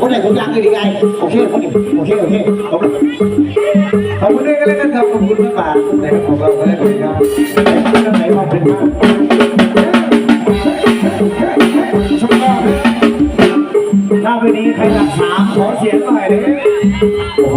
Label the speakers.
Speaker 1: คนไหนผมยังอีกไงโอเคโอเคโอเคโอเคโอเค
Speaker 2: ขอบคุณด้วยกันแล้วกันครับขอบคุณมากๆนะครับของเราเลยครับท่านไหนมาเป็นมาก
Speaker 1: ชุดก็หน้าเวทีใครหลักสามขอเสียงหน่อยเลยโอ้โห